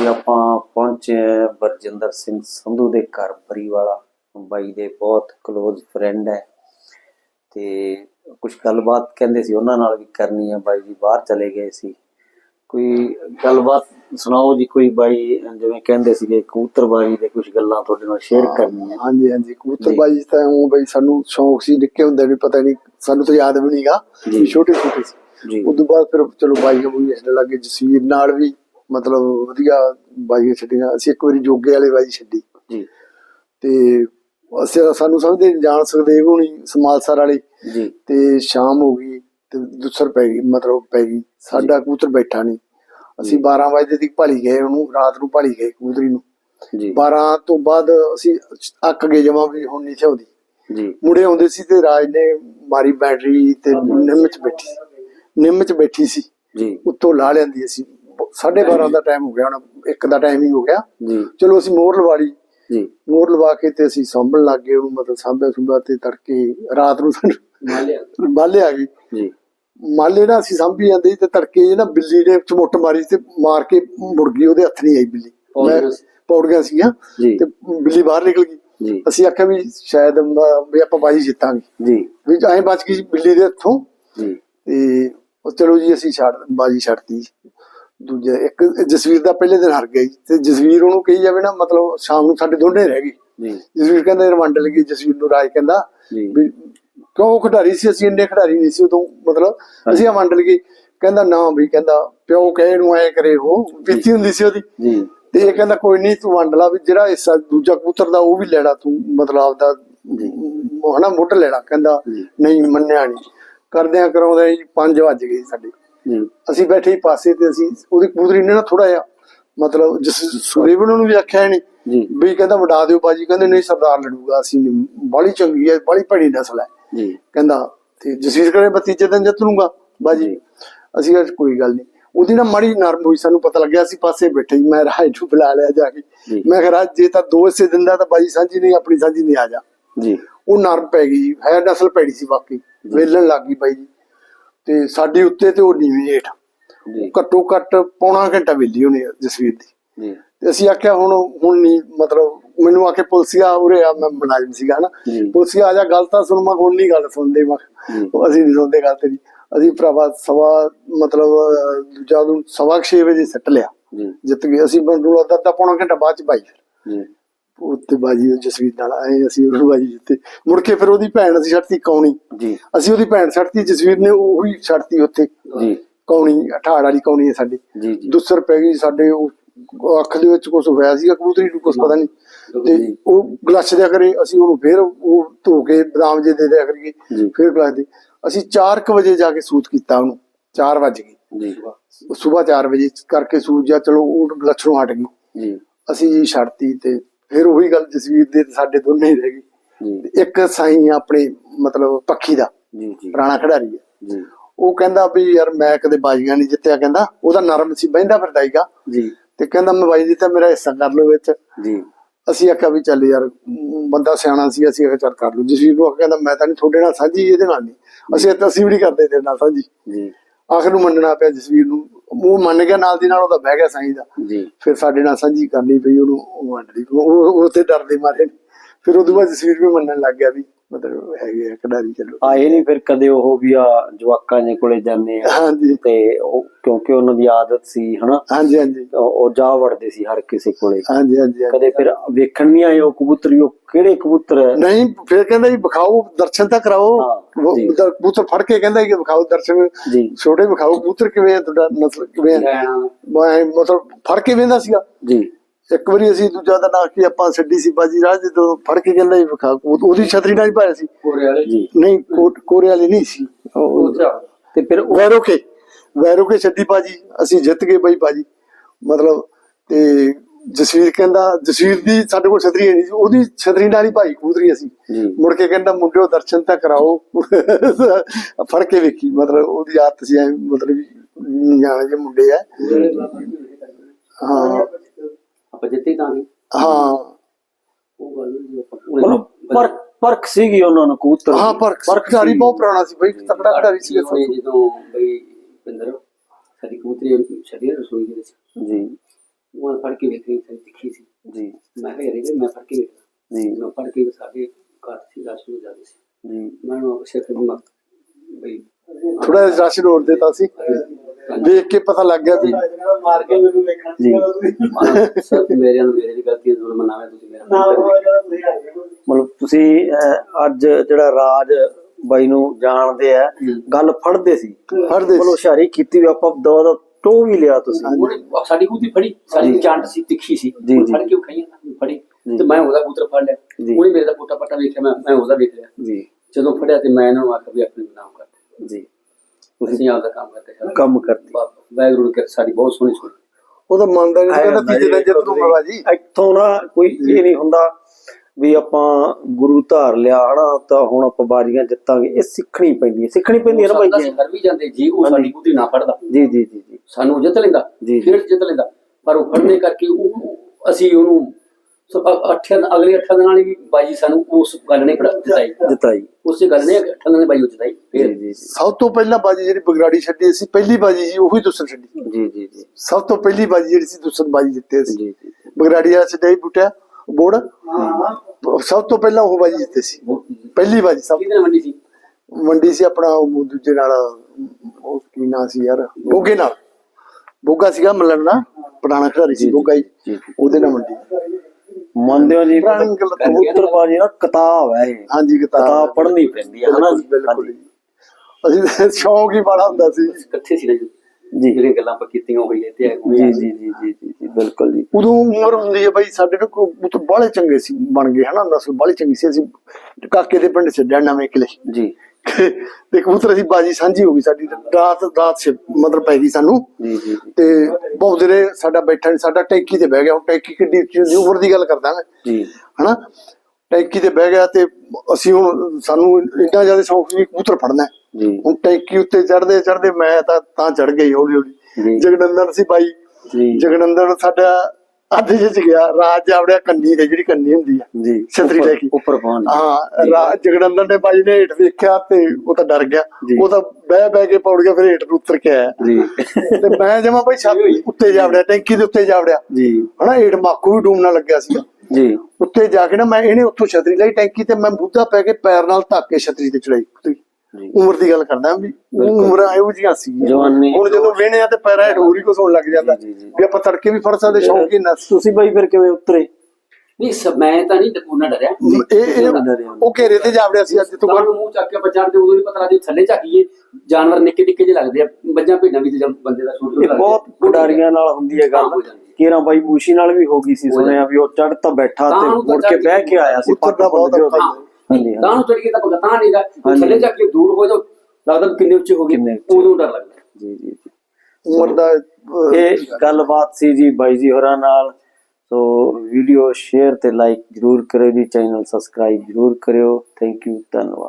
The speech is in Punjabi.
ਜੀ ਆਪਾਂ ਪਹੁੰਚੇ ਹਾਂ ਬਰਜਿੰਦਰ ਸਿੰਘ ਸੰਧੂ ਦੇ ਘਰ ਬਰੀਵਾਲਾ ਬਾਈ ਦੇ ਬਹੁਤ ਕਲੋਜ਼ ਫਰੈਂਡ ਹੈ। ਤੇ ਕੁਝ ਗੱਲਬਾਤ ਕਹਿੰਦੇ ਸੀ ਉਹਨਾਂ ਨਾਲ ਵੀ ਕਰਨੀ ਹੈ। ਬਾਈ ਜੀ ਬਾਹਰ ਚਲੇ ਗਏ ਸੀ। ਕੋਈ ਗੱਲਬਾਤ ਸੁਣਾਓ ਜੀ ਕੋਈ ਬਾਈ ਜਿਵੇਂ ਕਹਿੰਦੇ ਸੀਗੇ ਕਬੂਤਰਬਾਜੀ ਦੇ ਕੁਝ ਗੱਲਾਂ ਤੁਹਾਡੇ ਨਾਲ ਸ਼ੇਅਰ ਕਰਨੀਆਂ ਹਾਂਜੀ ਹਾਂਜੀ ਕਬੂਤਰਬਾਜੀ ਤਾਂ ਉਹ ਬਈ ਸਾਨੂੰ ਸ਼ੌਂਕ ਸੀ ਨਿੱਕੇ ਹੁੰਦੇ ਵੀ ਪਤਾ ਨਹੀਂ ਸਾਨੂੰ ਤਾਂ ਯਾਦ ਵੀ ਨਹੀਂਗਾ। ਛੋਟੇ ਛੋਟੇ ਸੀ। ਉਦੋਂ ਬਾਅਦ ਫਿਰ ਚਲੋ ਬਾਈਆਂ ਬੂਈਆਂ ਛੱਡਣ ਲੱਗੇ ਜਸਵੀਰ ਨਾਲ ਵੀ ਮਤਲਬ ਵਧੀਆ ਬਾਈਆਂ ਛੱਡੀਆਂ ਅਸੀਂ ਇੱਕ ਵਾਰੀ ਜੋਗੇ ਵਾਲੇ ਬਾਈ ਛੱਡੀ। ਜੀ। ਤੇ ਅਸੀਂ ਸਾਨੂੰ ਸਮਝਦੇ ਜਾਣ ਸਕਦੇ ਹੋਣੀ ਸਮਾਲਸਰ ਵਾਲੇ। ਜੀ। ਤੇ ਸ਼ਾਮ ਹੋ ਗਈ ਤੇ ਦੁਸਰ ਪੈ ਗਈ ਮਤਲਬ ਪੈ ਗਈ। ਸਾਡਾ ਕਬੂਤਰ ਬੈਠਾ ਨਹੀਂ ਅਸੀਂ 12 ਵਜੇ ਤੱਕ ਭਾਲੀ ਗਏ ਉਹਨੂੰ ਰਾਤ ਨੂੰ ਭਾਲੀ ਗਏ ਕਬੂਤਰੀ ਨੂੰ। ਜੀ। 12 ਤੋਂ ਬਾਅਦ ਅਸੀਂ ਅੱਕ ਗਏ ਜਮਾ ਵੀ ਹੁਣ ਨਹੀਂ ਥਿਆਉਂਦੀ ਜੀ। ਮੁੰਡੇ ਆਉਂਦੇ ਸੀ ਤੇ ਰਾਜ ਨੇ ਮਾਰੀ ਬੈਟਰੀ ਤੇ ਨਿੰਮ ਚ ਬੈਠੀ ਨਿੰਮ ਚ ਬੈਠੀ ਸੀ। ਜੀ। ਉੱਤੋਂ ਲਾ ਲੈਂਦੀ ਅਸੀਂ। 12:30 ਦਾ ਟਾਈਮ ਹੋ ਗਿਆ ਹੁਣ ਇੱਕ ਦਾ ਟਾਈਮ ਹੀ ਹੋ ਗਿਆ। ਜੀ। ਚਲੋ ਅਸੀਂ ਮੋਹਰ ਲਵਾ ਲਈ ਜੀ। ਮੋਹਰ ਲਵਾ ਕੇ ਤੇ ਅਸੀਂ ਸਾਂਭਣ ਲੱਗ ਗਏ ਉਹਨੂੰ ਮਤਲਬ ਸਾਂਭਿਆ ਸੁੰਭਿਆ ਤੇ ਤੜਕੇ ਰਾਤ ਨੂੰ ਸਾਨੂੰ ਮਾਲੇ ਆ ਗਈ ਜੀ। ਮਾਲੇ ਨਾ ਅਸੀਂ ਸਾਂਭੀ ਜਾਂਦੇ ਸੀ ਤੇ ਤੜਕੇ ਜੇ ਨਾ ਬਿੱਲੀ ਨੇ ਚਮੁੱਟ ਮਾਰੀ ਤੇ ਮਾਰ ਕੇ ਮੁੜ ਗਈ ਉਹਦੇ ਹੱਥ ਨਹੀਂ ਆਈ ਬਿੱਲੀ। ਮੈਂ ਸੀ। ਪੌੜੀਆਂ ਸੀਗੀਆਂ ਜੀ। ਤੇ ਬਿੱਲੀ ਬਾਹਰ ਨਿਕਲ ਗਈ। ਅਸੀਂ ਆਖਿਆ ਵੀ ਸ਼ਾਇਦ ਵੀ ਆਪਾਂ ਬਾਜੀ ਜਿੱਤਾਂਗੇ। ਜੀ। ਵੀ ਐਂ ਬਚ ਗਈ ਬਿੱਲੀ ਦੇ ਹੱਥੋਂ। ਜੀ। ਤੇ ਉਹ ਚਲੋ ਜੀ ਅਸੀਂ ਛੱਡ ਬਾਜੀ ਛੱਡਤੀ। ਦੂਜਾ ਇੱਕ ਜਸਵੀਰ ਦਾ ਪਹਿਲੇ ਦਿਨ ਹਾਰ ਗਿਆ ਜੀ ਤੇ ਜਸਵੀਰ ਉਹਨੂੰ ਕਹੀ ਜਾਵੇ ਨਾ ਮਤਲਬ ਸ਼ਾਮ ਨੂੰ ਸਾਡੇ ਦੋਨੇ ਰਹਿ ਗਏ। ਜੀ। ਜਸਵੀਰ ਕਹਿੰਦਾ ਇਹ ਵੰਡ ਲਗੀ ਜਸਵੀਰ ਨੂੰ ਰਾਜ ਕਹਿੰਦਾ ਵੀ ਕਿਉਂ ਖਿਡਾਰੀ ਸੀ ਅਸੀਂ ਇੰਨੇ ਖਿਡਾਰੀ ਨਹੀਂ ਸੀ ਉਦੋਂ ਮਤਲਬ ਅਸੀਂ ਆ ਵੰਡ ਲਗੇ। ਕਹਿੰਦਾ ਨਾ ਵੀ ਕਹਿੰਦਾ ਪਿਓ ਕਹੇ ਨੂੰ ਐ ਕਰੇ ਉਹ ਪੀਤੀ ਹੁੰਦੀ ਸੀ ਉਹਦੀ। ਜੀ। ਤੇ ਇਹ ਕਹਿੰਦਾ ਕੋਈ ਨਹੀਂ ਤੂੰ ਵੰਡ ਲਾ ਵੀ ਜਿਹੜਾ ਹਿੱਸਾ ਦੂਜਾ ਕਬੂਤਰ ਦਾ ਉਹ ਵੀ ਲੈਣਾ ਤੂੰ ਮਤਲਬ ਉਹ ਹਨਾ ਮੁੱਢ ਲੈਣਾ ਕਹਿੰਦਾ। ਨਹੀਂ ਮੰਨਿਆ ਨਹੀਂ। ਕਰਦਿਆਂ ਕਰਾਉਂਦੇ ਜੀ 5 ਵੱਜ ਗਏ ਸਾਡੇ। ਅਸੀਂ ਬੈਠੇ ਹੀ ਪਾਸੇ ਤੇ ਅਸੀਂ ਉਹਦੀ ਕਬੂਤਰੀ ਨੇ ਨਾ ਥੋੜਾ ਜਿਹਾ ਮਤਲਬ ਜਿਸ ਸੁਰੇਵਨ ਨੂੰ ਵੀ ਆਖਿਆ ਨਹੀਂ ਜੀ। ਵੀ ਕਹਿੰਦਾ ਵਡਾ ਦਿਓ ਬਾਜੀ ਕਹਿੰਦੇ ਨਹੀਂ ਸਰਦਾਰ ਲੜੂਗਾ ਅਸੀਂ ਬਾਲੀ ਚੰਗੀ ਹੈ ਬਾਲੀ ਭੜੀ ਨਸਲ ਹੈ। ਜੀ। ਕਹਿੰਦਾ ਤੇ ਜਸੀਰ ਕਰੇ ਬਤੀਜੇ ਦਿਨ ਜਿੱਤ ਲੂੰਗਾ ਬਾਜੀ। ਅਸੀਂ ਕਿਹਾ ਕੋਈ ਗੱਲ ਨਹੀਂ। ਉਹਦੀ ਨਾ ਮਾੜੀ ਨਰਮ ਹੋਈ ਸਾਨੂੰ ਪਤਾ ਲੱਗਿਆ ਅਸੀਂ ਪਾਸੇ ਬੈਠੇ ਮੈਂ ਰਾਜ ਨੂੰ ਬੁਲਾ ਲਿਆ ਜਾ ਕੇ। ਮੈਂ ਕਿਹਾ ਰਾਜ ਜੇ ਤਾਂ ਦੋ ਹਿੱਸੇ ਦਿੰਦਾ ਤਾਂ ਬਾਜੀ ਸਾਂਝੀ ਨਹੀਂ ਆਪਣੀ ਸਾਂਝੀ ਨਹੀਂ ਆ ਜਾ। ਜੀ। ਉਹ ਨਰਮ ਪੈ ਗਈ ਹੈ ਨਸਲ ਪੈੜੀ ਸੀ ਵਾਕਈ। ਵੇਲਣ ਲੱਗ ਗਈ ਬਾਈ ਜੀ। ਤੇ ਸਾਡੇ ਉੱਤੇ ਤੇ ਉਹ ਨੀਵੀਂ ਹੇਠ। ਜੀ। ਘੱਟੋ ਘੱਟ ਪੌਣਾ ਘੰਟਾ ਵੇਲੀ ਉਹਨੇ ਜਸਵੀਰ ਦੀ। ਜੀ। ਤੇ ਅਸੀਂ ਆਖਿਆ ਹੁਣ ਹੁਣ ਨਹੀਂ ਮਤਲਬ ਮੈਨੂੰ ਆਖੇ ਪੁਲਸੀਆ ਉਰੇ ਆ ਮੈਂ ਮੁਲਾਜ਼ਮ ਸੀਗਾ ਨਾ। ਪੁਲਸੀਆ ਆ ਜਾ ਗੱਲ ਤਾਂ ਸੁਣ ਮੈਂ ਹੁਣ ਨਹੀਂ ਗੱਲ ਸੁਣਦੇ ਮੈਂ ਅਸੀਂ ਨਹੀਂ ਸੁਣਦੇ ਗੱਲ ਤੇਰੀ। ਅਸੀਂ ਭਰਾਵਾ ਸਵਾ ਮਤਲਬ ਦੂਜਾ ਨੂੰ ਸਵਾ 6 ਵਜੇ ਸੱਟ ਲਿਆ। ਜਿੱਤ ਗਏ। ਅਸੀਂ ਬੰਦੂਲਾ ਦਾ ਪੌਣਾ ਘੰਟਾ ਬਾਅਦ ਚ ਬਾਈ। ਜੀ। ਉੱਤੇ ਬਾਜੀ ਜਸਵੀਰ ਨਾਲ ਆਏ ਅਸੀਂ ਉਹ ਬਾਜੀ ਜਿੱਤੇ। ਮੁੜ ਕੇ ਫਿਰ ਉਹਦੀ ਭੈਣ ਅਸੀਂ ਛੱਡਤੀ ਕੌਣੀ। ਜੀ। ਅਸੀਂ ਉਹਦੀ ਭੈਣ ਛੱਡਤੀ ਜਸਵੀਰ ਨੇ ਉਹੀ ਛੱਡਤੀ ਉੱਥੇ। ਜੀ। ਕੌਣੀ ਠਾੜ ਵਾਲੀ ਕੌਣੀ ਹੈ ਸਾਡੀ। ਜੀ ਜੀ। ਦੁਸਰ ਪੈ ਗਈ ਸਾਡੇ ਉਹ ਅੱਖ ਦੇ ਵਿੱਚ ਕੁਝ ਹੋਇਆ ਸੀਗਾ ਕਬੂਤਰੀ ਨੂੰ ਕੁਝ ਪਤਾ ਨਹੀਂ। ਤੇ। ਉਹ ਗਲਾਸ ਦਿਆ ਕਰੇ ਅਸੀਂ ਉਹਨੂੰ ਫੇਰ ਉਹ ਧੋ ਕੇ ਬਦਾਮ ਜੇ ਦੇ ਦਿਆ ਕਰੀਏ। ਫੇਰ ਗਲਾਸ ਦੇ। ਅਸੀਂ 4:00 ਵਜੇ ਜਾ ਕੇ ਸੂਤ ਕੀਤਾ ਉਹਨੂੰ 4 ਵਜ ਜੀ। ਸਵੇਰ 4 ਵਜੇ ਕਰਕੇ ਸੂਤ ਜਾ ਚਲੋ ਉਹ ਲੱਛਣੋਂ ਹਟ ਗਈ। ਜੀ। ਅਸੀਂ ਜੀ ਛੱਡਤੀ ਤੇ ਫਿਰ ਉਹੀ ਗੱਲ ਜਸਵੀਰ ਦੇ ਤੇ ਸਾਡੇ ਦੋਨੇ ਹੀ ਰਹਿ ਗਈ। ਇੱਕ ਸਾਈ ਆਪਣੇ ਮਤਲਬ ਪੱਖੀ ਦਾ ਜੀ ਜੀ। ਪੁਰਾਣਾ ਖਿਡਾਰੀ ਹੈ ਜੀ। ਉਹ ਕਹਿੰਦਾ ਵੀ ਯਾਰ ਮੈਂ ਕਦੇ ਬਾਜੀਆਂ ਨਹੀਂ ਜਿੱਤਿਆ ਕਹਿੰਦਾ ਉਹਦਾ ਨਰਮ ਸੀ ਬਹਿੰਦਾ ਫਿਰਦਾ ਹੀਗਾ ਜੀ। ਤੇ ਕਹਿੰਦਾ ਮੈਂ ਬਾਈ ਜੀ ਤਾਂ ਮੇਰਾ ਹਿੱਸਾ ਕਰ ਲਓ ਵਿੱਚ। ਜੀ। ਅਸੀਂ ਆਖਿਆ ਵੀ ਚੱਲ ਯਾਰ ਬੰਦਾ ਸਿਆਣਾ ਸੀ ਅਸੀਂ ਆਖਿਆ ਚੱਲ ਕਰ ਲਓ। ਜਸਵੀਰ ਨੂੰ ਕਹਿੰਦਾ ਮੈਂ ਤਾਂ ਨਹੀਂ ਤੁਹਾਡੇ ਨਾਲ ਸਾਂਝੀ ਇਹਦੇ ਨਾਲ ਨਹੀਂ। ਅਸੀਂ ਤਾਂ ਅਸੀਂ ਵੀ ਨਹੀਂ ਕਰਦੇ ਤੇਰੇ ਨਾਲ ਸਾਂਝੀ। ਜੀ। ਆਖਰ ਨੂੰ ਮੰਨਣਾ ਪਿਆ ਜਸਵੀਰ ਨੂੰ ਉਹ ਮੰਨ ਗਿਆ ਨਾਲ ਦੀ ਨਾਲ ਉਹਦਾ ਬਹਿ ਗਿਆ ਸਾਈਂ ਦਾ। ਜੀ। ਫਿਰ ਸਾਡੇ ਨਾਲ ਸਾਂਝੀ ਕਰਨੀ ਪਈ ਉਹਨੂੰ ਉਹ ਵੰਡ ਲਈ ਉਹ ਤੇ ਡਰਦੇ ਮਾਰੇ। ਫਿਰ ਉਹਦੇ ਬਾਅਦ ਜਸਵੀਰ ਵੀ ਮੰਨਣ ਲੱਗ ਗਿਆ ਵੀ ਮਤਲਬ ਹੈਗੇ ਆ ਖਿਡਾਰੀ ਚਲੋ। ਆਏ ਨਹੀਂ ਫਿਰ ਕਦੇ ਉਹ ਵੀ ਆ ਜਵਾਕਾਂ ਦੇ ਕੋਲੇ ਜਾਂਦੇ ਆ? ਹਾਂਜੀ। ਤੇ ਉਹ ਕਿਉਂਕਿ ਉਹਨਾਂ ਦੀ ਆਦਤ ਸੀ ਹਨਾ? ਹਾਂਜੀ ਹਾਂਜੀ। ਉਹ ਉਹ ਜਾ ਵੜਦੇ ਸੀ ਹਰ ਕਿਸੇ ਕੋਲੇ। ਹਾਂਜੀ ਹਾਂਜੀ ਹਾਂਜੀ। ਕਦੇ ਫਿਰ ਵੇਖਣ ਨਹੀਂ ਆਏ ਉਹ ਕਬੂਤਰੀ ਉਹ ਕਿਹੜੇ ਕਬੂਤਰ ਹੈ ਨਹੀਂ ਫਿਰ ਕਹਿੰਦਾ ਜੀ ਵਿਖਾਓ ਦਰਸ਼ਨ ਤਾਂ ਕਰਾਓ। ਹਾਂ, ਕਬੂਤਰ ਫੜ ਕੇ ਕਹਿੰਦਾ ਕਿ ਵਿਖਾਓ ਦਰਸ਼ਨ। ਜੀ। ਛੋਟੇ ਵਿਖਾਓ ਕਬੂਤਰ ਕਿਵੇਂ ਆ ਤੁਹਾਡਾ? ਨਸਲ ਕਿਵੇਂ ਮਤਲਬ ਫੜ ਕੇ ਵੇਂਦਾ ਸੀਗਾ। ਜੀ। ਇੱਕ ਵਾਰੀ ਅਸੀਂ ਦੂਜਾ ਦਾ ਨਾਂ ਕੀ ਆਪਾਂ ਛੱਡੀ ਸੀ ਬਾਜੀ ਰਾਜ ਜਦੋਂ ਫੜ ਕੇ ਕਹਿੰਦਾ ਜੀ ਵਿਖਾ ਉਹ- ਉਹਦੀ ਛਤਰੀ ਨਾਲ ਹੀ ਪਾਇਆ ਸੀ। ਜੀ। ਨਹੀਂ ਕੋਟ- ਕੋਰੇ ਵਾਲੀ ਨਹੀਂ ਸੀ। ਤੇ ਫਿਰ ਉਹ ਵੈਰੋ ਕੇ ਵੈਰੋ ਕੇ ਛੱਡੀ ਬਾਜੀ ਅਸੀਂ ਜਿੱਤ ਗਏ ਬਾਈ ਬਾਜੀ। ਮਤਲਬ ਤੇ ਜਸਵੀਰ ਕਹਿੰਦਾ ਜਸਵੀਰ ਦੀ ਸਾਡੇ ਕੋਲ ਛਤਰੀ ਹੈ ਨਹੀਂ ਸੀ ਉਹਦੀ ਛਤਰੀ ਨਾਲ ਹੀ ਭਾਈ ਕਬੂਤਰੀ ਅਸੀਂ। ਮੁੜ ਕੇ ਕਹਿੰਦਾ ਮੁੰਡਿਓ ਦਰਸ਼ਨ ਤਾਂ ਕਰਾਓ। ਫੜ ਕੇ ਵੇਖੀ ਮਤਲਬ ਉਹਦੀ ਆਦਤ ਸੀ ਮਤਲਬ ਜਾਣੇ ਜੇ ਮੁੰਡੇ ਆ। ਹਾਂ। ਜਿੱਤੇ ਤਾਂ ਨਹੀਂ। ਹਾਂ। ਉਹ ਗੱਲ ਨਹੀਂ ਮਤਲਬ ਪਰਖ ਪਰਖ ਸੀਗੀ ਉਹਨਾਂ ਨੂੰ ਕਬੂਤਰ ਹਾਂ। ਪਰ ਖਿਡਾਰੀ। ਬਹੁਤ ਪੁਰਾਣਾ ਸੀ ਬਈ ਤਕੜਾ ਖਿਡਾਰੀ ਸੀ ਜਦੋਂ ਬਈ ਪਿੰਦਰ ਸਾਡੀ ਕਬੂਤਰੀ ਛੱਡੀ ਰਸੋਈ ਦੇ ਵਿੱਚ। ਜੀ। ਉਹ ਫੜ ਕੇ ਵੇਖੀ ਸੀ ਤਿੱਖੀ ਸੀ। ਜੀ। ਮੈਂ ਕਿਹਾ ਯਾਰ ਮੈਂ ਫੜ ਕੇ ਵੇਖਦਾ ਜੀ। ਮੈਂ ਫੜ ਕੇ ਸਾਡੇ ਘਰ ਸੀ ਰਾਸ਼ਨ ਨੂੰ ਜਾਂਦੇ ਸੀ। ਜੀ। ਮੈਂ ਉਹਨੂੰ ਅਕਸ਼ਰ ਕਰੂੰਗਾ ਬਈ ਥੋੜਾ ਜਿਹਾ ਰਾਸ਼ਨ ਹੋਰ ਦਿੱਤਾ ਸੀ। ਵੇਖ ਕੇ ਪਤਾ ਲੱਗ ਗਿਆ ਵੀ ਮਾਰ ਕੇ ਮੈਨੂੰ ਵੇਖਣ ਜੀ। ਮਾਂ, ਸਰ ਮੇਰੇ ਨਾਲ ਮੇਰੇ ਦੀ ਗਲਤੀ ਹੈ ਜ਼ਰੂਰ ਮਨਾਵੇ ਤੁਸੀਂ ਮੇਰਾ ਨਾ ਮਿੱਤਰ ਤੁਸੀਂ ਆ ਗਏ ਮਤਲਬ ਤੁਸੀਂ ਅੱਜ ਜਿਹੜਾ ਰਾਜ ਬਾਈ ਨੂੰ ਜਾਣਦੇ ਆ ਗੱਲ ਫੜਦੇ ਸੀ। ਫੜਦੇ ਮਤਲਬ ਹੁਸ਼ਿਆਰੀ ਕੀਤੀ ਵੀ ਆਪਾਂ ਦੋ ਦਾ ਟੋ ਵੀ ਲਿਆ ਤੁਸੀਂ। ਸਾਡੀ ਕੂਤੀ ਫੜੀ ਸਾਡੀ ਜੰਟ ਸੀ ਤਿੱਖੀ ਸੀ। ਫੜ ਕੇ ਉਹ ਖਾਈ ਫੜੀ। ਤੇ ਮੈਂ ਉਹਦਾ ਕੂਤਰ ਫੜ ਲਿਆ। ਉਹਨੇ ਮੇਰੇ ਦਾ ਪੋਟਾ ਪਟਾ ਵੇਖਿਆ ਮੈਂ ਮੈਂ ਉਹਦਾ ਵੇਖ ਲਿਆ। ਜੀ। ਜਦੋਂ ਫੜਿਆ ਤੇ ਮੈਂ ਇਹਨਾਂ ਨੂੰ ਆਖਿਆ ਵੀ ਆਪਣੇ ਜੀ ਅਸੀਂ ਆਪਦਾ ਕੰਮ ਕਰਕੇ ਚੱਲ ਕੰਮ ਕਰਦੇ ਵੈਗਰੂ ਨੇ ਕਿਹਾ ਸਾਡੀ ਬਹੁਤ ਸੋਹਣੀ ਸੁਣੀ। ਉਹ ਤਾਂ ਮੰਨਦਾ ਨਹੀਂ ਕਹਿੰਦਾ ਤੀਜੇ ਦਿਨ ਜਦ ਤੂੰ ਬਾਜੀ ਇੱਥੋਂ ਨਾ ਕੋਈ ਇਹ ਨਹੀਂ ਹੁੰਦਾ ਵੀ ਆਪਾਂ ਗੁਰੂ ਧਾਰ ਲਿਆ ਹਨਾ ਤਾਂ ਹੁਣ ਆਪਾਂ ਬਾਜੀਆਂ ਜਿੱਤਾਂਗੇ। ਇਹ ਸਿੱਖਣੀ ਪੈਂਦੀ ਹੈ। ਸਿੱਖਣੀ ਪੈਂਦੀ ਹੈ ਨਾ ਬਾਈ ਜੀ। ਕਰ ਵੀ ਜਾਂਦੇ ਜੀ ਉਹ ਸਾਡੀ ਕੂਤੀ ਨਾ ਫੜਦਾ ਜੀ ਜੀ ਜੀ ਜੀ। ਸਾਨੂੰ ਜਿੱਤ ਲੈਂਦਾ ਜੀ। ਖੇਡ ਜਿੱਤ ਲੈਂਦਾ। ਪਰ ਉਹ ਫੜਨੇ ਕਰਕੇ ਉਹ ਅਸੀਂ ਉਹਨੂੰ ਅੱਠ ਅਗਲੇ ਅੱਠਾਂ ਦਿਨਾਂ ਵਾਲੀ ਵੀ ਬਾਜੀ ਸਾਨੂੰ ਉਸ ਗੱਲ ਨੇ ਫੜਾ ਜਿਤਾਈ ਜਿਤਾਈ ਉਸੇ ਗੱਲ ਨੇ ਅੱਠਾਂ ਦਿਨਾਂ ਦੀ ਜਿਤਾਈ ਜੀ ਫਿਰ। ਜੀ ਜੀ ਸਭ ਤੋਂ ਪਹਿਲਾਂ ਬਾਜੀ ਜਿਹੜੀ ਬਗਰਾੜੀ ਛੱਡੀ ਸੀ ਪਹਿਲੀ ਬਾਜੀ ਸੀ ਉਹੀ ਦੁਸਰ ਛੱਡੀ। ਜੀ ਜੀ ਜੀ। ਸਭ ਤੋਂ ਪਹਿਲੀ ਬਾਜੀ ਜਿਹੜੀ ਸੀ ਦੁਸਰ ਬਾਜੀ ਜਿੱਤੇ ਸੀ ਜੀ ਜੀ ਬਗਰਾੜੀ ਵਾਲਾ ਛੱਡਿਆ ਸੀ ਬੁੱਟਿਆ ਬੋੜ। ਸਭ ਤੋਂ ਪਹਿਲਾਂ ਉਹ ਬਾਜੀ ਜਿੱਤੇ ਸੀ। ਪਹਿਲੀ ਬਾਜੀ ਸਭ ਕਿਹਦੇ ਮੰਡੀ ਸੀ? ਮੰਡੀ ਸੀ ਆਪਣਾ ਉਹ ਦੂਜੇ ਨਾਲ ਉਹ ਕੀ ਨਾਂ ਸੀ ਯਾਰ? ਬੋਗੇ ਨਾਲ। ਬੋਗਾ ਸੀਗਾ ਮੱਲਣ ਨਾ ਪੁਰਾਣਾ ਖਿਡਾਰੀ ਸੀ ਬੋਗਾ ਜੀ। ਜੀ। ਉਹਦੇ ਨਾਲ ਮੰਡੀ ਮੰਨਦੇ ਹੋ ਜੀ? ਪੁਰਾਣੀ ਗੱਲ ਤਾਂ ਕਬੂਤਰ ਬਾਜੀ ਨਾ ਕਿਤਾਬ ਹੈ ਇਹ। ਹਾਂਜੀ ਕਿਤਾਬ। ਕਿਤਾਬ ਪੜ੍ਹਨੀ ਪੈਂਦੀ ਹੈ ਹਨਾ? ਜੀ ਬਿਲਕੁਲ ਜੀ। ਅਸੀਂ ਤਾਂ ਸ਼ੌਂਕ ਹੀ ਬੜਾ ਹੁੰਦਾ ਸੀ। ਇਕੱਠੇ ਸੀ ਨਾ ਜੀ। ਜੀ। ਜਿਹੜੀਆਂ ਗੱਲਾਂ ਆਪਾਂ ਕੀਤੀਆਂ ਹੋਈ ਹੈ ਤੇ ਜੀ ਜੀ ਜੀ ਜੀ ਜੀ ਜੀ ਬਿਲਕੁਲ ਜੀ। ਉਦੋਂ ਉਮਰ ਹੁੰਦੀ ਹੈ ਬਾਈ ਸਾਡੇ ਨੂੰ ਕਬੂਤਰ ਬਾਹਲੇ ਚੰਗੇ ਸੀ ਬਣ ਗਏ ਹਨਾ? ਨਸਲ ਬਾਹਲੀ ਚੰਗੀ ਸੀ। ਅਸੀਂ ਕਾਕੇ ਦੇ ਪਿੰਡ ਛੱਡਿਆ ਨਵੇਂ ਕਿਲੇ। ਜੀ। ਤੇ ਕਬੂਤਰ ਅਸੀਂ ਬਾਜੀ ਸਾਂਝੀ ਹੋ ਗਈ ਸਾਡੀ। ਰਾਤ ਰਾਤ ਮਤਲਬ ਪੈ ਗਈ ਸਾਨੂੰ। ਜੀ ਜੀ ਜੀ ਤੇ ਬਹੁਤ ਦੇਰੇ ਸਾਡਾ ਬੈਠਾ ਸਾਡਾ ਟੈਂਕੀ ਤੇ ਬਹਿ ਗਿਆ। ਹੁਣ ਟੈਂਕੀ ਕਿੱਡੀ ਉੱਚੀ ਹੁੰਦੀ ਉਮਰ ਦੀ ਗੱਲ ਕਰਦਾ ਮੈਂ। ਜੀ। ਹਨਾ? ਟੈਂਕੀ ਤੇ ਬਹਿ ਗਿਆ ਤੇ ਅਸੀਂ ਹੁਣ ਸਾਨੂੰ ਇੰਨਾ ਜ਼ਿਆਦਾ ਸ਼ੌਕ ਸੀ ਕਬੂਤਰ ਫੜਨਾ। ਜੀ। ਹੁਣ ਟੈਂਕੀ ਉੱਤੇ ਚੜਦੇ ਚੜਦੇ ਮੈਂ ਤਾਂ ਤਾਂ ਚੜ ਗਈ ਹੌਲੀ। ਹੌਲੀ ਜਗਨੰਦਨ ਸੀ ਬਾਈ। ਜੀ। ਜਗਨੰਦਨ ਸਾਡਾ ਅੱਧ ਚ ਗਿਆ ਰਾਜ ਜਾਵੜਿਆ ਕੰਨੀ ਤੇ ਜਿਹੜੀ ਕੰਨੀ ਹੁੰਦੀ ਆ। ਜੀ ਛਤਰੀ ਲੈ ਕੇ। ਉੱਪਰ ਪਹੁੰਚ ਹਾਂ ਰਾਜ ਜਗਨੰਦਨ ਨੇ ਬਾਈ ਨੇ ਹੇਠ ਵੇਖਿਆ ਤੇ ਉਹ ਤਾਂ ਡਰ ਗਿਆ। ਉਹ ਤਾਂ ਬਹਿ ਬਹਿ ਕੇ ਪੌੜ ਗਿਆ ਫਿਰ ਹੇਠ ਨੂੰ ਉਤਰ ਕੇ ਆਇਆ। ਜੀ। ਤੇ ਮੈਂ ਜਮਾ ਬਾਈ ਛੱਤ ਉੱਤੇ ਜਾਵੜਿਆ ਟੈਂਕੀ ਦੇ ਉੱਤੇ ਜਾਵੜਿਆ ਜੀ। ਹਨਾ ਹੇਠ ਮਾਕੂ ਵੀ ਡੂਮਣਾ ਲੱਗਿਆ ਸੀ ਜੀ। ਉੱਤੇ ਜਾ ਕੇ ਨਾ ਮੈਂ ਇਹਨੇ ਉੱਥੋਂ ਛਤਰੀ ਲਈ ਟੈਂਕੀ ਤੇ ਮੈਂ ਬੁੱਧਾ ਪੈ ਕੇ ਪੈਰ ਨਾਲ ਧੱਕ ਕੇ ਛਤਰੀ ਤੇ ਚੜਾਈ। ਉਮਰ ਦੀ ਗੱਲ ਕਰਦਾ ਵੀ ਉਮਰਾਂ ਇਹੋ ਜਿਹੀਆਂ ਸੀ। ਜਵਾਨੀ ਹੁਣ ਜਦੋਂ ਵੇਹਣੇ ਆ ਤੇ ਪੈਰਾਂ ਹੇਠ ਹੋਰ ਹੀ ਕੁਝ ਹੋਣ ਲੱਗ ਜਾਂਦਾ। ਜੀ, ਜੀ, ਜੀ। ਵੀ ਆਪਾਂ ਤੜਕੇ ਵੀ ਫੜ ਸਕਦੇ ਸ਼ੌਂਕ ਹੀ ਨਾ ਸੀ। ਤੁਸੀਂ ਬਾਈ ਫਿਰ ਕਿਵੇਂ ਉਤਰੇ? ਨਹੀਂ ਸਭ ਮੈਂ ਤਾਂ ਨਹੀਂ ਉਹਨਾਂ ਡਰਿਆ। ਇਹ ਇਹ ਉਹ ਘੇਰੇ ਤੇ ਜਾਵੜਿਆ ਸੀ ਅੱਜ ਤੋਂ ਤਾਂ ਨੂੰ ਮੂੰਹ ਚੱਕ ਕੇ ਆਪਾਂ ਚੜਦੇ ਉਦੋਂ ਹੀ ਪਤਾ ਲੱਗਦਾ ਥੱਲੇ ਝਾਕੀਏ ਜਾਨਵਰ ਨਿੱਕੇ ਨਿੱਕੇ ਜਿਹੇ ਲੱਗਦੇ ਆ। ਬੱਜਾਂ ਭੇਡਾਂ ਵੀ ਤੇ ਜਦ ਬੰਦੇ ਦਾ ਸੂਟ ਇਹ ਬਹੁਤ ਖਿਡਾਰੀਆਂ ਨਾਲ ਹੁੰਦੀ ਹੈ ਗੱਲ। ਕੇਰਾਂ ਬਾਈ ਬੂਸ਼ੀ ਨਾਲ ਵੀ ਹੋ ਗਈ ਸੀ ਸੁਣਿਆ ਵੀ ਉਹ ਚੜ ਤਾਂ ਬੈਠਾ ਤਾਂ ਤੇ ਤਾਂ ਮੁੜ ਕੇ ਬਹਿ ਕੇ ਆਇਆ ਸੀ। ਉੱਤਰਨਾ ਬਹੁਤ ਪੱਟ ਔਖਾ ਹਾਂਜੀ ਤਾਂ ਨੂੰ ਚੜ ਕੇ ਤਾਂ ਪਤਾ ਨਹੀਂਗਾ। ਥੱਲੇ ਜਾ ਕੇ ਦੂਰ ਹੋ ਜਾਓ ਲੱਗਦਾ ਕਿੰਨੇ ਉੱਚੇ ਹੋ ਗਏ। ਉਦੋਂ ਡਰ ਲੱਗਦਾ। ਜੀ ਜੀ ਜੀ। ਉਮਰ ਦਾ ਇਹ ਗੱਲਬਾਤ ਸੀ ਜੀ ਬਾਈ ਜੀ ਹੋਰਾਂ ਨਾਲ। ਸੋ ਵੀਡੀਓ ਸ਼ੇਅਰ ਤੇ ਲਾਈਕ ਜਰੂਰ ਕਰਿਓ ਜੀ ਚੈਨਲ ਸਬਸਕ੍ਰਾਈਬ ਜਰੂਰ ਕਰਿਓ। ਥੈਂਕ ਯੂ ਧੰਨਵਾਦ।